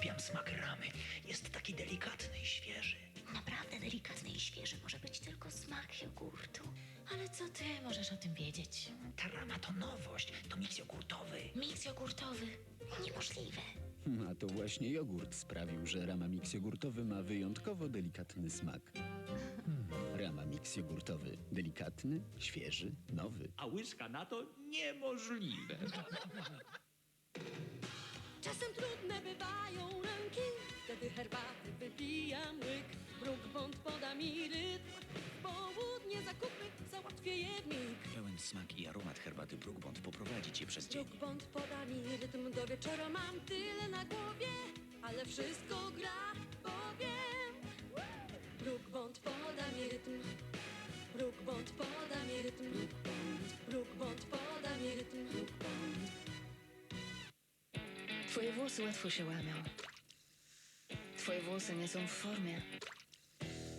Uwielbiam smak ramy. Jest taki delikatny i świeży. Naprawdę delikatny i świeży może być tylko smak jogurtu. Ale co ty możesz o tym wiedzieć? Ta rama to nowość. To miks jogurtowy. Miks jogurtowy? Niemożliwe. A to właśnie jogurt sprawił, że rama mix jogurtowy ma wyjątkowo delikatny smak. Rama mix jogurtowy. Delikatny, świeży, nowy. A łyżka na to niemożliwe. Czasem trudne bywają ręki, wtedy herbaty wypijam łyk. Bądź poda mi rytm, w południe zakupy załatwię je w mig. Pełen smak i aromat herbaty Brookbond poprowadzi cię przez dzień. Bądź poda mi rytm, do wieczora mam tyle na głowie, ale wszystko gra, powiem. Bądź poda mi rytm, bądź poda mi Twoje włosy łatwo się łamią. Twoje włosy nie są w formie.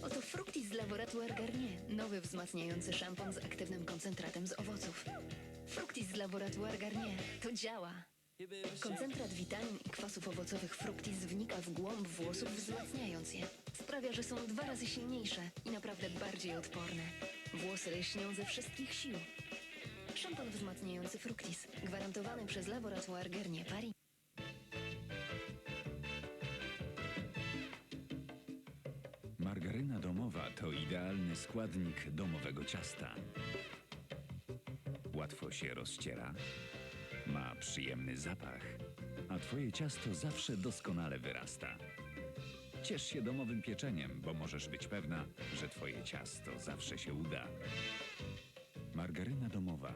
Oto Fructis z Laboratoire Garnier. Nowy wzmacniający szampon z aktywnym koncentratem z owoców. Fructis z Laboratoire Garnier. To działa. Koncentrat witamin i kwasów owocowych Fructis wnika w głąb włosów, wzmacniając je. Sprawia, że są dwa razy silniejsze i naprawdę bardziej odporne. Włosy lśnią ze wszystkich sił. Szampon wzmacniający Fructis. Gwarantowany przez Laboratoire Garnier Paris. To idealny składnik domowego ciasta. Łatwo się rozciera, ma przyjemny zapach, a twoje ciasto zawsze doskonale wyrasta. Ciesz się domowym pieczeniem, bo możesz być pewna, że twoje ciasto zawsze się uda. Margaryna domowa.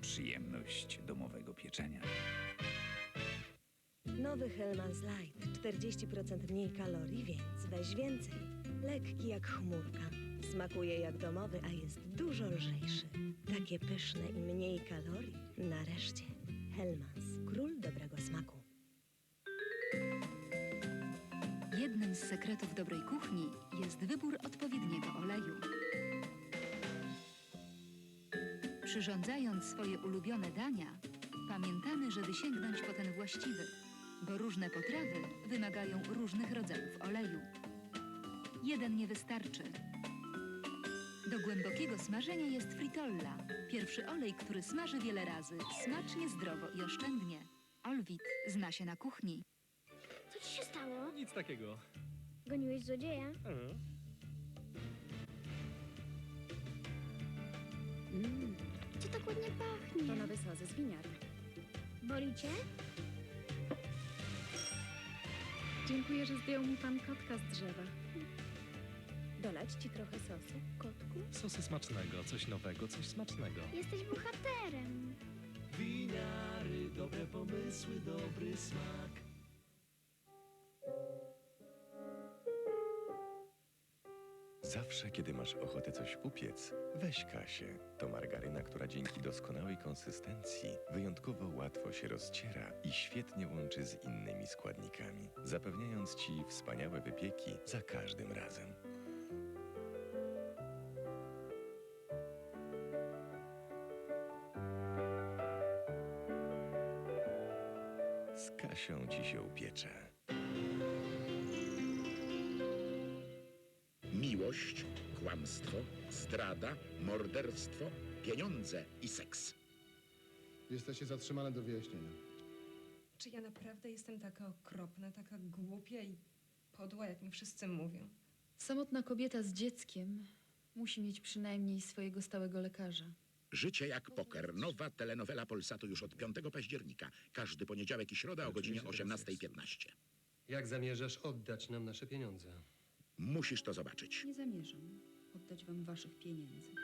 Przyjemność domowego pieczenia. Nowy Hellman's Light. 40% mniej kalorii, więc weź więcej. Lekki jak chmurka. Smakuje jak domowy, a jest dużo lżejszy. Takie pyszne i mniej kalorii. Nareszcie. Hellmans. Król dobrego smaku. Jednym z sekretów dobrej kuchni jest wybór odpowiedniego oleju. Przyrządzając swoje ulubione dania, pamiętamy, żeby sięgnąć po ten właściwy, bo różne potrawy wymagają różnych rodzajów oleju. Jeden nie wystarczy. Do głębokiego smażenia jest fritolla, pierwszy olej, który smaży wiele razy, smacznie, zdrowo i oszczędnie. Olwit zna się na kuchni. Co ci się stało? Nic takiego. Goniłeś złodzieja? Mhm. Co tak ładnie pachnie? To nowy sos z winiarni. Boli cię? Dziękuję, że zdjął mi pan kotka z drzewa. Dolać ci trochę sosu, kotku? Sosy smacznego, coś nowego, coś smacznego. Jesteś bohaterem. Winiary, dobre pomysły, dobry smak. Zawsze, kiedy masz ochotę coś upiec, weź Kasię. To margaryna, która dzięki doskonałej konsystencji wyjątkowo łatwo się rozciera i świetnie łączy z innymi składnikami, zapewniając Ci wspaniałe wypieki za każdym razem. Z Kasią Ci się upiecze. Kłamstwo, zdrada, morderstwo, pieniądze i seks. Jesteście zatrzymane do wyjaśnienia. Czy ja naprawdę jestem taka okropna, taka głupia i podła, jak mi wszyscy mówią? Samotna kobieta z dzieckiem musi mieć przynajmniej swojego stałego lekarza. Życie jak poker. Nowa telenowela Polsatu już od 5 października. Każdy poniedziałek i środa o godzinie 18.15. Jak zamierzasz oddać nam nasze pieniądze? Musisz to zobaczyć. Nie zamierzam oddać wam waszych pieniędzy.